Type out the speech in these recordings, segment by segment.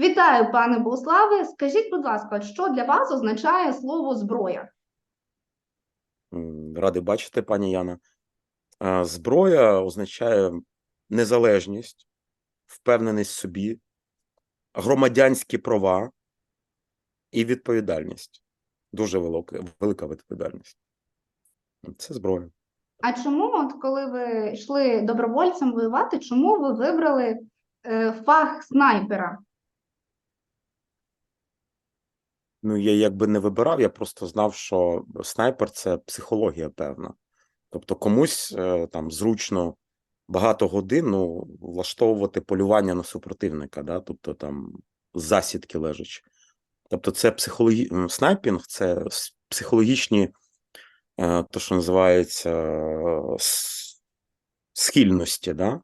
Вітаю, пане Богославе. Скажіть, будь ласка, що для вас означає слово зброя? М, Радий бачити, пані Яна. Зброя означає незалежність, впевненість в собі, громадянські права і відповідальність. Дуже велика, велика відповідальність. Це зброя. А чому, от коли ви йшли добровольцем воювати, чому ви вибрали е, фах снайпера? Ну, я якби не вибирав, я просто знав, що снайпер це психологія певна. Тобто комусь е, там зручно багато годин ну, влаштовувати полювання на супротивника, да? тобто там засідки лежачи. Тобто, це психологі... снайпінг, це психологічні, е, то, що називається схильності, да?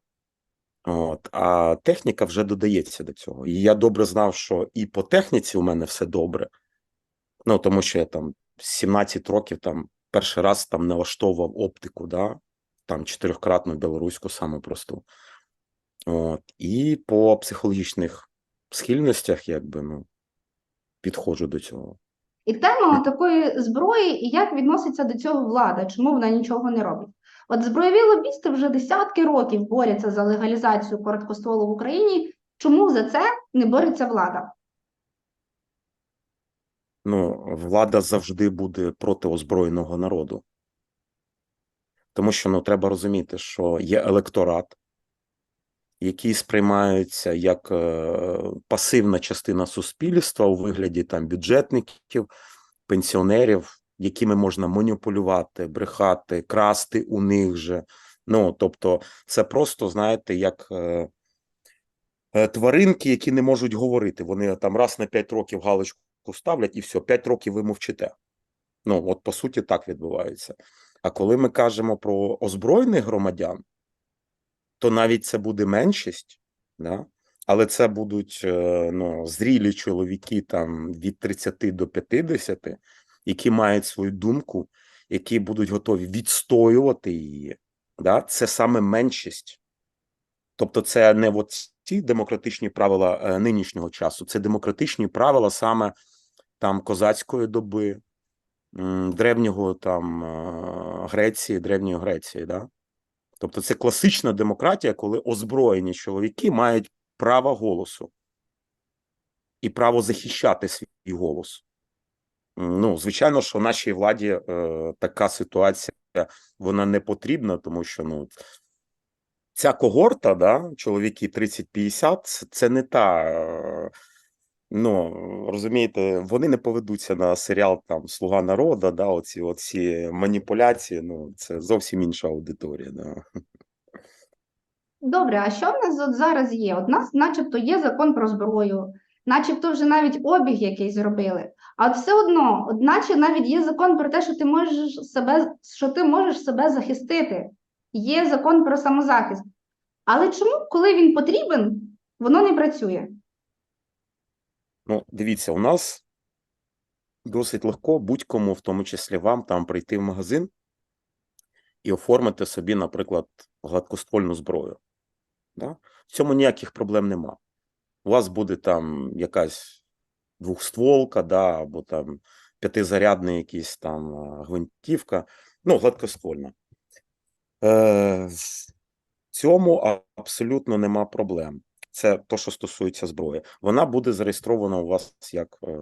От, а техніка вже додається до цього. І я добре знав, що і по техніці у мене все добре. Ну, тому що я там 17 років там перший раз там налаштовував оптику, да? там чотирьохкратну білоруську саму просту. От, і по психологічних схильностях, якби, ну, підходжу до цього. І тема такої зброї, і як відноситься до цього влада, чому вона нічого не робить? От збройові лобісти вже десятки років борються за легалізацію короткостволу в Україні. Чому за це не бореться влада? Ну, влада завжди буде проти озброєного народу. Тому що ну, треба розуміти, що є електорат, який сприймається як е, пасивна частина суспільства у вигляді там бюджетників, пенсіонерів, якими можна маніпулювати, брехати, красти у них же. Ну, тобто, це просто, знаєте, як е, е, тваринки, які не можуть говорити. Вони там раз на 5 років галочку ставлять, і все, 5 років ви мовчите. Ну, от по суті, так відбувається. А коли ми кажемо про озброєних громадян, то навіть це буде меншість, да? але це будуть е, ну, зрілі чоловіки там від 30 до 50, які мають свою думку, які будуть готові відстоювати її. Да? Це саме меншість. Тобто, це не от ці демократичні правила е, нинішнього часу, це демократичні правила саме там козацької доби, древнього там е, Греції, древньої Греції, да? Тобто це класична демократія, коли озброєні чоловіки мають право голосу і право захищати свій голос. Ну, звичайно, що нашій владі е, така ситуація вона не потрібна, тому що ну, ця когорта, да, чоловіки 30-50, це- це не та. е, Ну, розумієте, вони не поведуться на серіал там Слуга народу, да, оці, оці маніпуляції. Ну, це зовсім інша аудиторія. Да. Добре, а що в нас от зараз є? От нас, начебто, є закон про зброю, начебто вже навіть обіг якийсь зробили. А от все одно, от наче навіть є закон про те, що ти можеш себе, що ти можеш себе захистити. Є закон про самозахист. Але чому, коли він потрібен, воно не працює? Ну, дивіться, у нас досить легко будь-кому, в тому числі вам, там прийти в магазин і оформити собі, наприклад, гладкоствольну зброю. Да? В цьому ніяких проблем нема. У вас буде там якась двохстволка, да, або там п'ятизарядний якийсь там гвинтівка, ну, гладкоствольна. Е, в цьому абсолютно нема проблем. Це то, що стосується зброї. Вона буде зареєстрована у вас як е,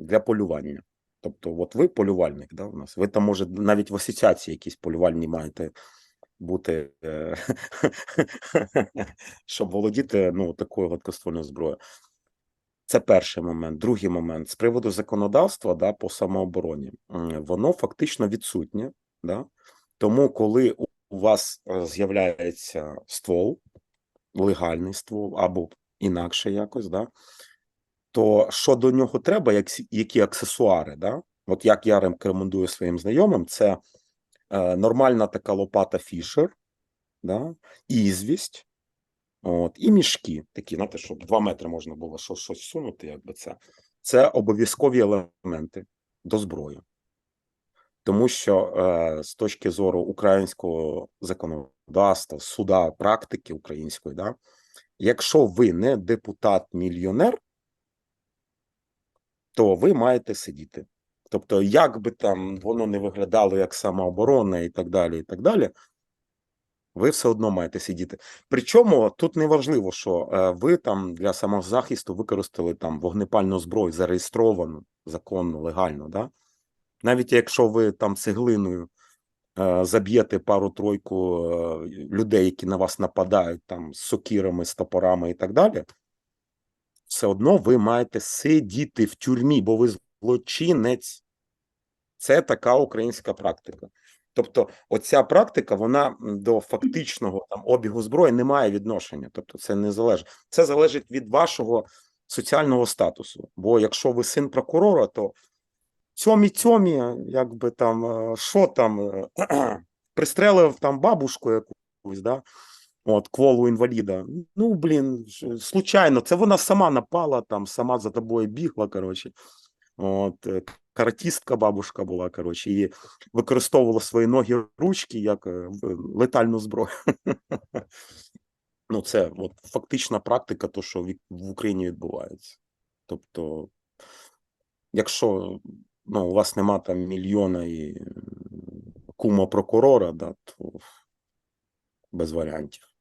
для полювання. Тобто, от ви полювальник, да, у нас. Ви там, може, навіть в асоціації якісь полювальні маєте бути, е, щоб володіти ну, такою гладкоствольною зброєю. Це перший момент. Другий момент з приводу законодавства да, по самообороні, воно фактично відсутнє. Да? Тому, коли у вас е, з'являється ствол, легальний ствол або інакше якось, да, то що до нього треба, як, які аксесуари, да? От як я рекомендую своїм знайомим, це е, нормальна така лопата Фішер, да? ізвість, от, і мішки такі, знаєте, щоб 2 метри можна було щось, щось сунути, якби це. Це обов'язкові елементи до зброї. Тому що е, з точки зору українського законодавства, суда, практики української, да, якщо ви не депутат-мільйонер, то ви маєте сидіти. Тобто, як би там воно не виглядало як самооборона і так далі, і так далі, ви все одно маєте сидіти. Причому тут не важливо, що е, ви там для самозахисту використали там вогнепальну зброю, зареєстровану законно, легально. Да? Навіть якщо ви там цеглиною заб'єте пару-тройку е, людей, які на вас нападають там з сокірами, з топорами і так далі, все одно ви маєте сидіти в тюрмі, бо ви злочинець. Це така українська практика. Тобто, оця практика, вона до фактичного там обігу зброї не має відношення. Тобто, це не залежить. Це залежить від вашого соціального статусу. Бо якщо ви син прокурора, то цьомі цьомі, якби там е, що там, е, пристрелив там бабушку якусь, да? От, кволу інваліда. Ну, блін, случайно, це вона сама напала, там, сама за тобою бігла, коротше. От, е, каратістка бабушка була, коротше, і використовувала свої ноги ручки як летальну зброю. Ну, це от, фактична практика, то, що в Україні відбувається. Тобто, якщо ну, у вас нема там мільйона і кума прокурора, да, то без варіантів.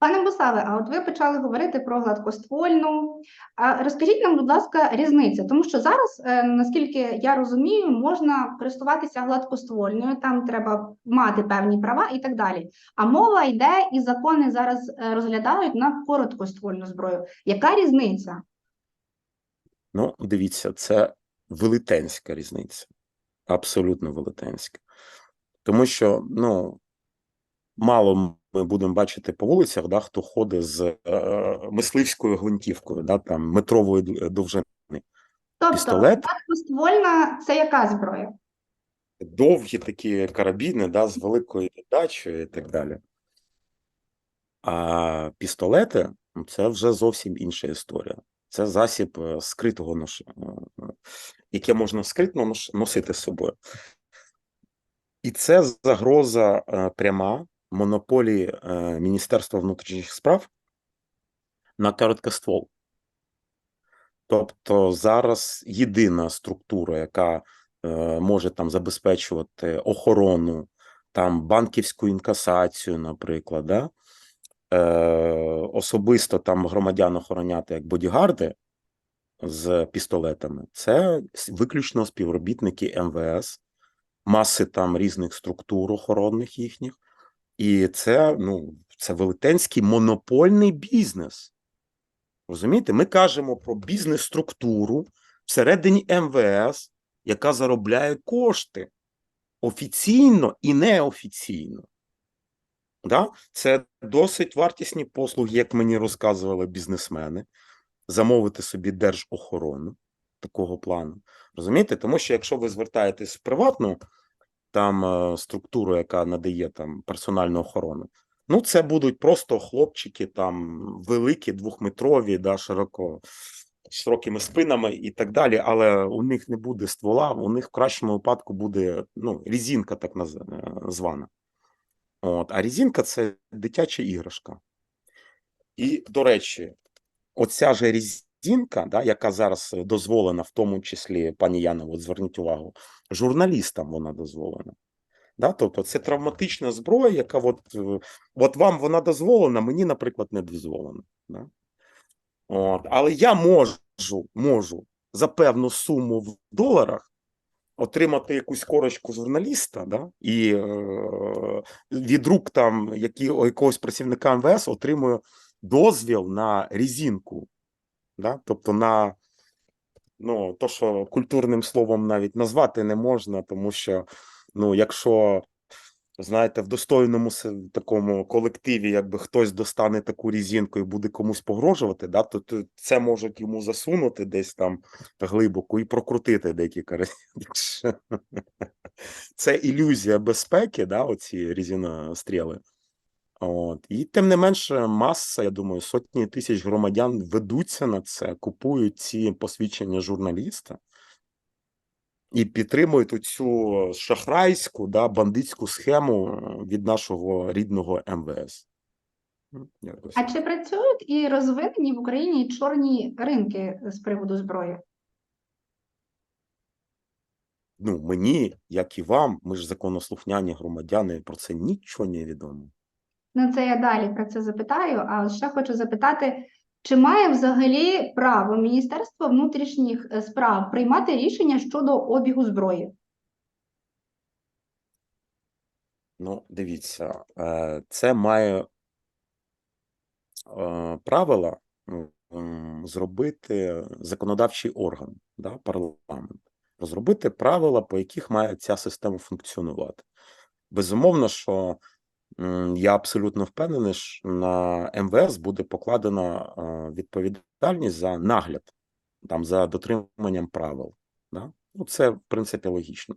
Пане Бусаве, а от ви почали говорити про гладкоствольну. А розкажіть нам, будь ласка, різницю, тому що зараз, е, наскільки я розумію, можна користуватися гладкоствольною, там треба мати певні права і так далі. А мова йде, і закони зараз е, розглядають на короткоствольну зброю. Яка різниця? Ну, дивіться, це велетенська різниця. Абсолютно велетенська. Тому що, ну, мало ми будемо бачити по вулицях, да, хто ходить з е, мисливською гвинтівкою, да, там, метрової довжини. Тобто, Пістолет? гладкоствольна це яка зброя? Довгі такі карабіни, да, з великою віддачею і так далі. А пістолети це вже зовсім інша історія. Це засіб е, скритого нош... е, яке можна скритно носити з собою. І це загроза е, пряма монополії е, Міністерства внутрішніх справ на короткоствол. Тобто зараз єдина структура, яка може там забезпечувати охорону, там банківську інкасацію, наприклад, да? Е, особисто там громадян охороняти як бодігарди з пістолетами, це виключно співробітники МВС, маси там різних структур охоронних їхніх, і це ну це велетенський монопольний бізнес. Розумієте, ми кажемо про бізнес-структуру всередині МВС, яка заробляє кошти офіційно і неофіційно. Да? Це досить вартісні послуги, як мені розказували бізнесмени, замовити собі держохорону такого плану. Розумієте? Тому що якщо ви звертаєтесь в приватну там е, структуру, яка надає там персональну охорону, ну це будуть просто хлопчики там великі, двохметрові, да, широко широкими спинами і так далі, але у них не буде ствола, у них в кращому випадку буде ну, різінка, так е, звана. От, а різінка це дитяча іграшка. І, до речі, оця же різінка, да, яка зараз е, дозволена, в тому числі, пані Яно, от зверніть увагу, журналістам вона дозволена. Да? Тобто це травматична зброя, яка от, е, от вам вона дозволена, мені, наприклад, не дозволена. Да? От. Але я можу, можу за певну суму в доларах отримати якусь корочку журналіста, да? і е, від рук там які, якогось працівника МВС отримую дозвіл на різінку, да? тобто на ну, то, що культурним словом навіть назвати не можна, тому що, ну, якщо, знаєте, в достойному такому колективі, якби хтось достане таку різинку і буде комусь погрожувати, да, то, то це можуть йому засунути десь там глибоко і прокрутити декілька разів. Це ілюзія безпеки, да, оці різиностріли. От. І тим не менше, маса, я думаю, сотні тисяч громадян ведуться на це, купують ці посвідчення журналіста і підтримують оцю шахрайську, да, бандитську схему е, від нашого рідного МВС. Якось. А чи працюють і розвинені в Україні чорні ринки з приводу зброї? Ну, мені, як і вам, ми ж законослухняні громадяни, про це нічого не відомо. Ну, це я далі про це запитаю. А ще хочу запитати, чи має взагалі право Міністерство внутрішніх е, справ приймати рішення щодо обігу зброї? Ну, дивіться, е, це має е, правила зробити законодавчий орган, да, парламент, розробити правила, по яких має ця система функціонувати. Безумовно, що я абсолютно впевнений, що на МВС буде покладена е, відповідальність за нагляд, там, за дотриманням правил. Да? Ну, це, в принципі, логічно.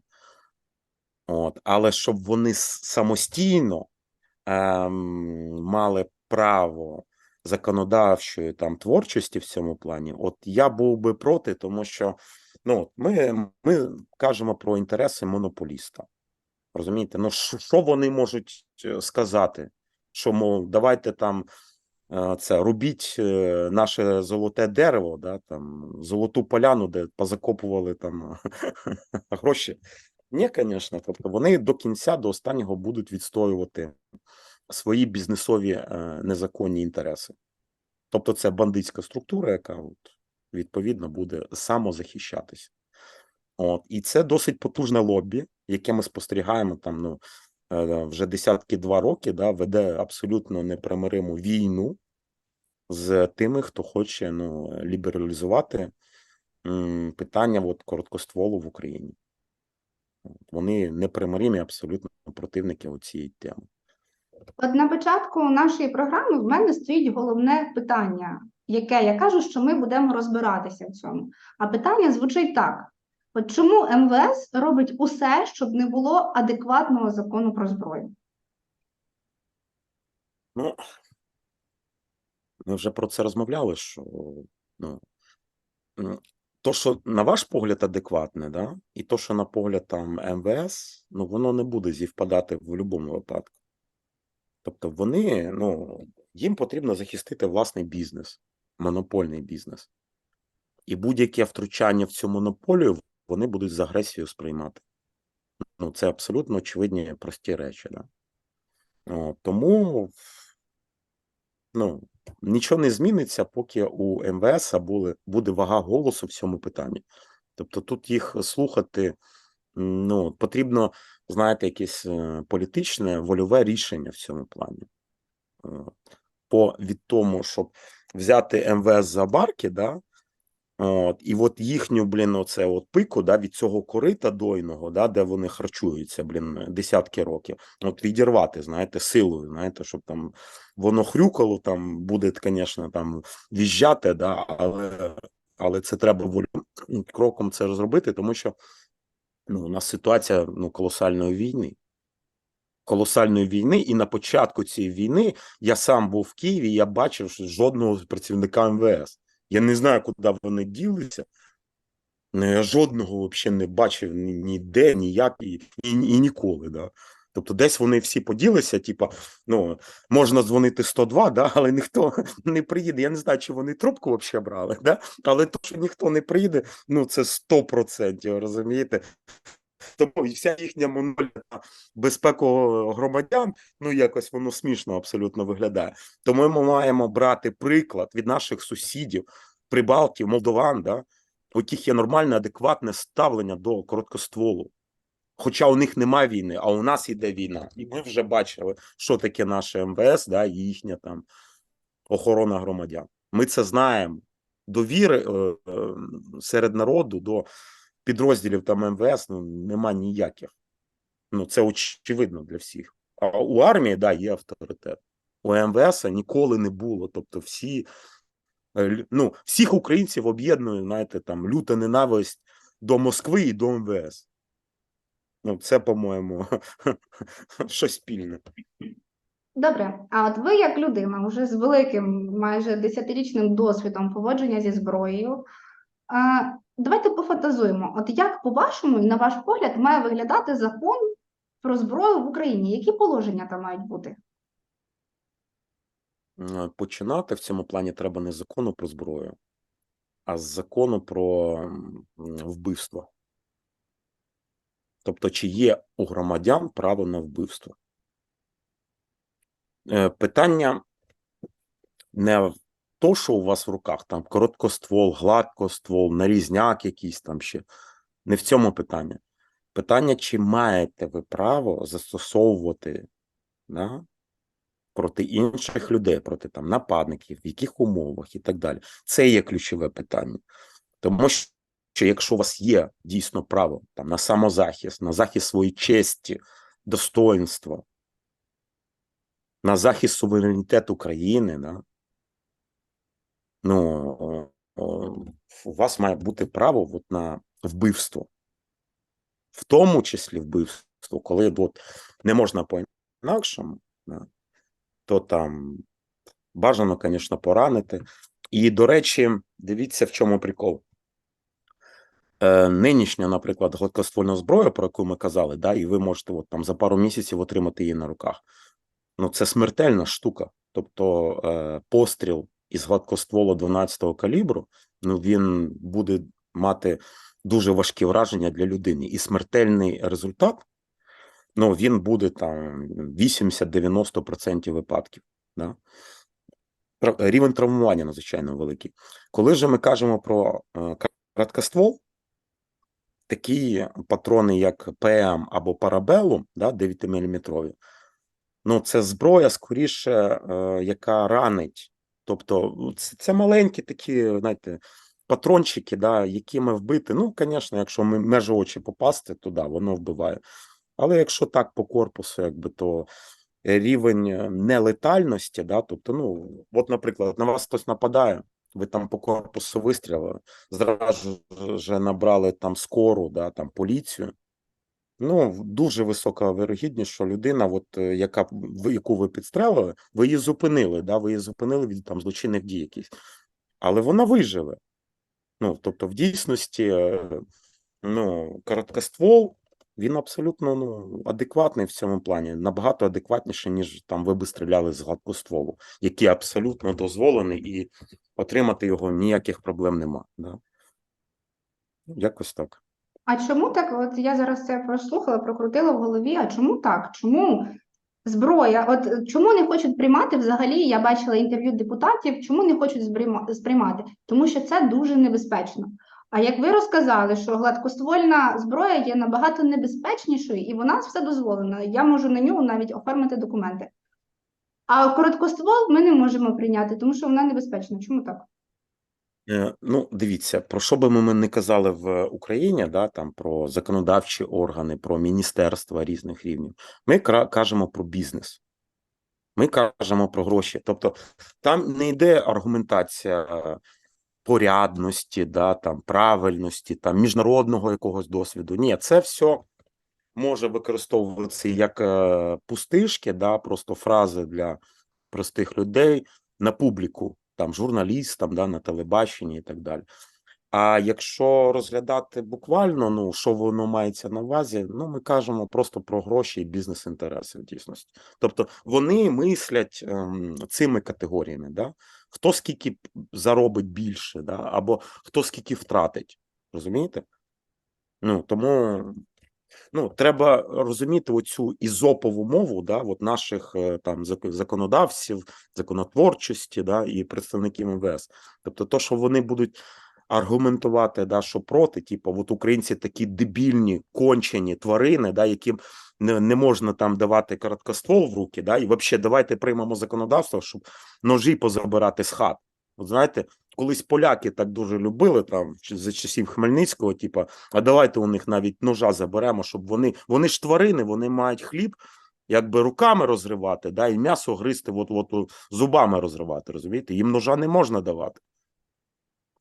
От, але щоб вони самостійно ем, мали право законодавчої там творчості в цьому плані, от я був би проти, тому що ну, ми, ми кажемо про інтереси монополіста. Розумієте? Ну, що, вони можуть е, сказати? Що, мов, давайте там е, це рубіть е, наше золоте дерево, да, там, золоту поляну, де позакопували там гроші. Ні, звісно. Тобто вони до кінця, до останнього будуть відстоювати свої бізнесові незаконні інтереси. Тобто, це бандитська структура, яка от, відповідно буде самозахищатися. От, і це досить потужне лобі, яке ми спостерігаємо там ну, е, вже десятки два роки, да, веде абсолютно непримириму війну з тими, хто хоче ну, лібералізувати м, питання от, короткостволу в Україні. Вони непримиримі абсолютно противники цієї теми. От на початку нашої програми в мене стоїть головне питання, яке я кажу, що ми будемо розбиратися в цьому. А питання звучить так: от чому МВС робить усе, щоб не було адекватного закону про зброю? Ну, ми вже про це розмовляли, що ну, то, що на ваш погляд адекватне, да, і то, що на погляд там МВС, ну воно не буде зівпадати в будь-якому випадку. Тобто вони, ну, їм потрібно захистити власний бізнес, монопольний бізнес. І будь-яке втручання в цю монополію вони будуть з агресією сприймати. Ну, це абсолютно очевидні прості речі. Да? О, тому ну, нічого не зміниться, поки у МВС буде, буде вага голосу в цьому питанні. Тобто тут їх слухати ну, потрібно, знаєте, якесь е, політичне вольове рішення в цьому плані. По від тому, щоб взяти МВС за барки, да, От, і от їхню, блін, оце от пику, да, від цього корита дойного, да, де вони харчуються, блін, десятки років, от відірвати, знаєте, силою, знаєте, щоб там воно хрюкало, там буде, звісно, там віжджати, да, але, але це треба волю- кроком це зробити, тому що ну, у нас ситуація ну, колосальної війни. Колосальної війни, і на початку цієї війни я сам був в Києві, я бачив що жодного працівника МВС. Я не знаю, куди вони ділися. Я жодного взагалі не бачив ні- ніде, ніяк і, і, і ніколи. Да. Тобто, десь вони всі поділися, типа, ну, можна дзвонити 102, да, але ніхто не приїде. Я не знаю, чи вони трубку взагалі брали, да? але то, що ніхто не приїде, ну це 100%, розумієте? Тому і вся їхня монополія на безпеку громадян, ну якось воно смішно абсолютно виглядає. Тому ми маємо брати приклад від наших сусідів, прибалтів, молдован, да, у яких є нормальне, адекватне ставлення до короткостволу. Хоча у них немає війни, а у нас іде війна. І ми вже бачили, що таке наше МВС, да, і їхня там охорона громадян. Ми це знаємо. Довіри е, е, серед народу до підрозділів там МВС ну, нема ніяких. Ну, це очевидно для всіх. А у армії, да, є авторитет. У МВС ніколи не було. Тобто, всі, е, ну, всіх українців об'єднує, знаєте, там люта ненависть до Москви і до МВС. Ну, це, по-моєму, щось спільне. Добре, а от ви, як людина, вже з великим, майже десятирічним досвідом поводження зі зброєю, давайте пофантазуємо. От як, по-вашому, і на ваш погляд, має виглядати закон про зброю в Україні? Які положення там мають бути? починати в цьому плані треба не з закону про зброю, а з закону про вбивство. Тобто, чи є у громадян право на вбивство? Е, Питання не в то, що у вас в руках, там короткоствол, гладкоствол, нарізняк якийсь там ще. Не в цьому питання. Питання, чи маєте ви право застосовувати да, проти інших людей, проти там нападників, в яких умовах і так далі. Це є ключове питання. Тому що якщо у вас є дійсно право там, на самозахист, на захист своєї честі, достоинства, на захист суверенітету країни, да, ну, о, о, у вас має бути право от на вбивство. В тому числі вбивство, коли от, не можна по-інакшому, то там бажано, звісно, поранити. І, до речі, дивіться, в чому прикол. Е, нинішня, наприклад, гладкоствольна зброя, про яку ми казали, да, і ви можете от, там, за пару місяців отримати її на руках. Ну, це смертельна штука. Тобто е, постріл із гладкостволу 12-го калібру, ну, він буде мати дуже важкі враження для людини. І смертельний результат, ну, він буде там 80-90% випадків. Да? Рівень травмування надзвичайно великий. Коли же ми кажемо про е, короткоствол, такі патрони, як ПМ або Парабеллум, да, 9-мм, ну, це зброя, скоріше, е, яка ранить. Тобто, ну, це, це маленькі такі, знаєте, патрончики, да, якими вбити. Ну, звісно, якщо ми межі очі попасти, то да, воно вбиває. Але якщо так по корпусу, якби то рівень е, нелетальності, да, тобто, ну, от, наприклад, на вас хтось нападає, ви там по корпусу вистрілили, зразу ж набрали там скору, да, там поліцію. Ну, дуже висока вирогідність, що людина, от, е, яка, яку ви підстрелили, ви її зупинили, да, ви її зупинили від там злочинних дій якихось. Але вона виживе. Ну, тобто, в дійсності, е, ну, короткоствол, він абсолютно ну, адекватний в цьому плані, набагато адекватніше, ніж там ви би стріляли з гладкостволу, який абсолютно дозволений, і отримати його ніяких проблем нема. Да? Якось так. А чому так? От я зараз це прослухала, прокрутила в голові. А чому так? Чому зброя? От чому не хочуть приймати взагалі? Я бачила інтерв'ю депутатів. Чому не хочуть сприймати? Тому що це дуже небезпечно. А як ви розказали, що гладкоствольна зброя є набагато небезпечнішою, і вона все дозволена. Я можу на нього навіть оформити документи. А короткоствол ми не можемо прийняти, тому що вона небезпечна. Чому так? Е, Ну, дивіться, про що би ми не казали в Україні, да, там про законодавчі органи, про міністерства різних рівнів, ми кажемо про бізнес. Ми кажемо про гроші. Тобто там не йде аргументація е, порядності, да, там, правильності, там, міжнародного якогось досвіду. Ні, це все може використовуватися як е, пустишки, да, просто фрази для простих людей на публіку, там, журналістам, да, на телебаченні і так далі. А якщо розглядати буквально, ну що воно мається на увазі, ну ми кажемо просто про гроші і бізнес-інтереси в дійсності. Тобто вони мислять ем, цими категоріями, да? хто скільки заробить більше, да? або хто скільки втратить. Розумієте? Ну тому ну, треба розуміти оцю ізопову мову, да, от наших е, там законодавців, законотворчості, да, і представників МВС. Тобто, то, що вони будуть аргументувати, да, що проти, типу, от українці такі дебільні, кончені тварини, да, яким не, не можна там давати короткоствол в руки, да, і взагалі давайте приймемо законодавство, щоб ножі позабирати з хат. От знаєте, колись поляки так дуже любили там за часів Хмельницького, типу, а давайте у них навіть ножа заберемо, щоб вони. Вони ж тварини, вони мають хліб, якби руками розривати, да, і м'ясо гризти, от, от, зубами розривати. Розумієте? Їм ножа не можна давати.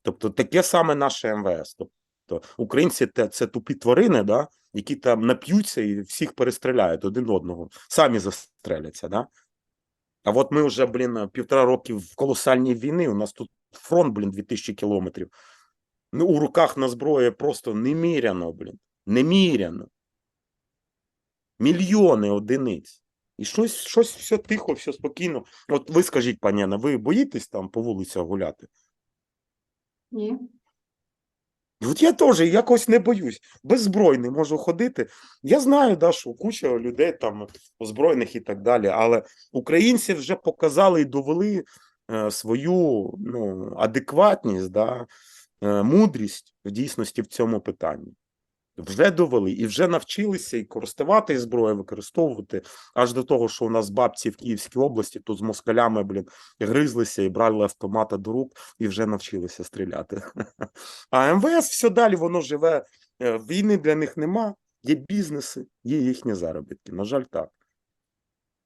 Тобто таке саме наше МВС. Тобто українці те- це тупі тварини, да, які там нап'ються і всіх перестріляють один одного, самі застреляться. Да? А от ми вже, блін, півтора роки в колосальній війни. У нас тут фронт, блін, 2000 кілометрів. Ну, у руках на зброї просто неміряно, блін. Неміряно. Мільйони одиниць. І щось, щось все тихо, все спокійно. От ви скажіть, пані Анна, ви боїтесь там по вулицях гуляти? Ні. От я теж якось не боюсь. Беззбройний можу ходити. Я знаю, да, що куча людей там озброєних і так далі, але українці вже показали і довели свою ну, адекватність, да, е, мудрість в дійсності в цьому питанні. Вже довели і вже навчилися і користуватись зброєю, використовувати аж до того, що у нас бабці в Київській області тут з москалями, блін, гризлися і брали автомата до рук і вже навчилися стріляти. А МВС все далі воно живе. е, Війни для них нема, є бізнеси, є їхні заробітки. На жаль, так.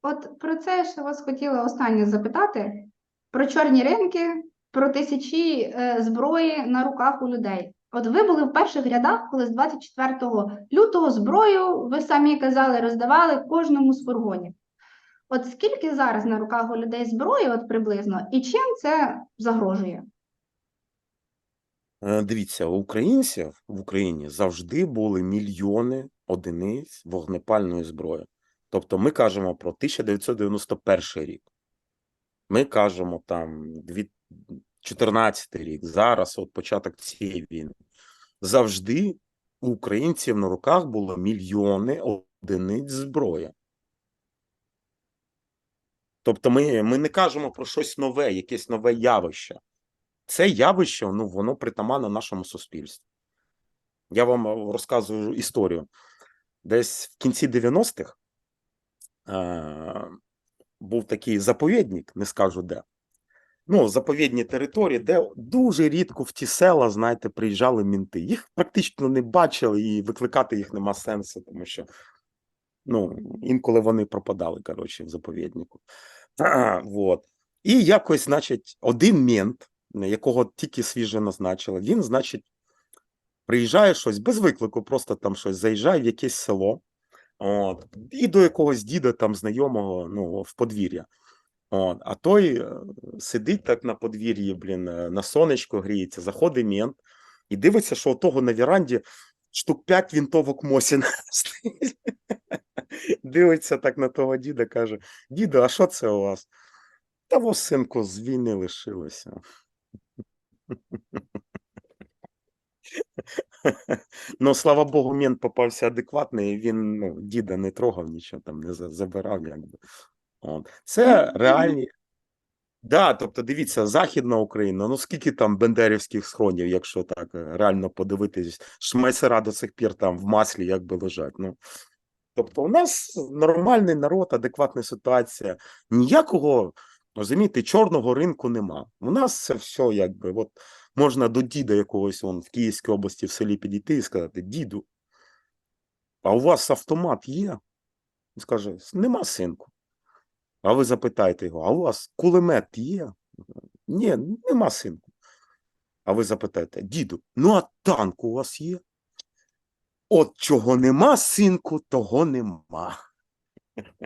От про це я ще вас хотіла останнє запитати: про чорні ринки, про тисячі е, зброї на руках у людей. От ви були в перших рядах, коли з 24 лютого зброю, ви самі казали, роздавали кожному з фургонів. От скільки зараз на руках у людей зброї, от приблизно, і чим це загрожує? Е, Дивіться, у українців в Україні завжди були мільйони одиниць вогнепальної зброї. Тобто ми кажемо про 1991 рік. Ми кажемо там 2014 рік, зараз, от початок цієї війни. Завжди у українців на руках було мільйони одиниць зброї. Тобто ми, ми не кажемо про щось нове, якесь нове явище. Це явище, ну, воно притаманне нашому суспільству. Я вам е, розказую історію. Десь в кінці 90-х е, був такий заповідник, не скажу де. Ну, заповідні території, де дуже рідко в ті села, знаєте, приїжджали мінти. Їх практично не бачили, і викликати їх нема сенсу, тому що ну, інколи вони пропадали, коротше, в заповіднику. Вот. І якось, значить, один мент, якого тільки свіже назначили, він, значить, приїжджає щось без виклику, просто там щось заїжджає в якесь село, от, і до якогось діда там знайомого ну, в подвір'я. От, а той е, сидить так на подвір'ї, блін, е, на сонечко гріється, заходить мент і дивиться, що у того на віранді штук п'ять вінтовок Мосіна. Дивиться так на того діда, каже: Діду, а що це у вас? Та во, синку, з війни лишилося. Ну, слава Богу, мент попався адекватний, і він ну, діда не трогав, нічого там не забирав. Якби. От. Це реальні. Да, тобто, дивіться, Західна Україна, ну скільки там бендерівських схронів, якщо так е, реально подивитись, шмайсера до сих пір там в маслі якби лежать. Ну, тобто, у нас нормальний народ, адекватна ситуація. Ніякого, розумієте, чорного ринку нема. У нас це все якби, от можна до діда якогось он, в Київській області в селі підійти і сказати: діду, а у вас автомат є? Він скаже: нема синку. А ви запитаєте його, а у вас кулемет є? Ні, нема синку. А ви запитаєте, діду, ну а танк у вас є? От чого нема, синку, того нема.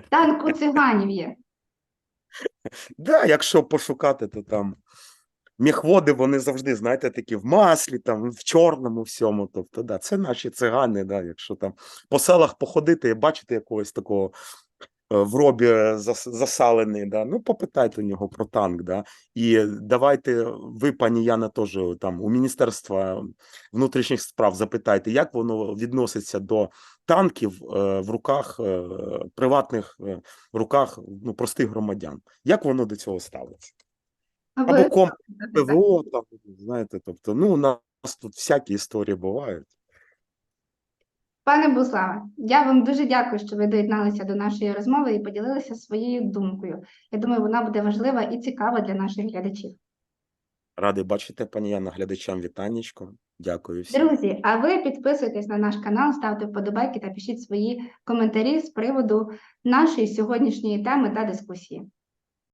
Танк у циганів є. Да, якщо пошукати, то там міхводи, вони завжди, знаєте, такі в маслі, там, в чорному всьому. Тобто, да, це наші цигани, да, якщо там по селах походити і бачити якогось такого е, в робі засалений, да, ну попитайте у нього про танк, да. І давайте ви, пані Яна, теж там у Міністерства внутрішніх справ запитайте, як воно відноситься до танків е, в руках е, приватних е, в руках ну, простих громадян. Як воно до цього ставиться? Або ви комп ПВО, там, знаєте, тобто, ну, у нас тут всякі історії бувають. Пане Буславе, я вам дуже дякую, що ви доєдналися до нашої розмови і поділилися своєю думкою. Я думаю, вона буде важлива і цікава для наших глядачів. Радий бачити, пані Яна, глядачам вітаннячко. Дякую всім. Друзі, а ви підписуйтесь на наш канал, ставте вподобайки та пишіть свої коментарі з приводу нашої сьогоднішньої теми та дискусії.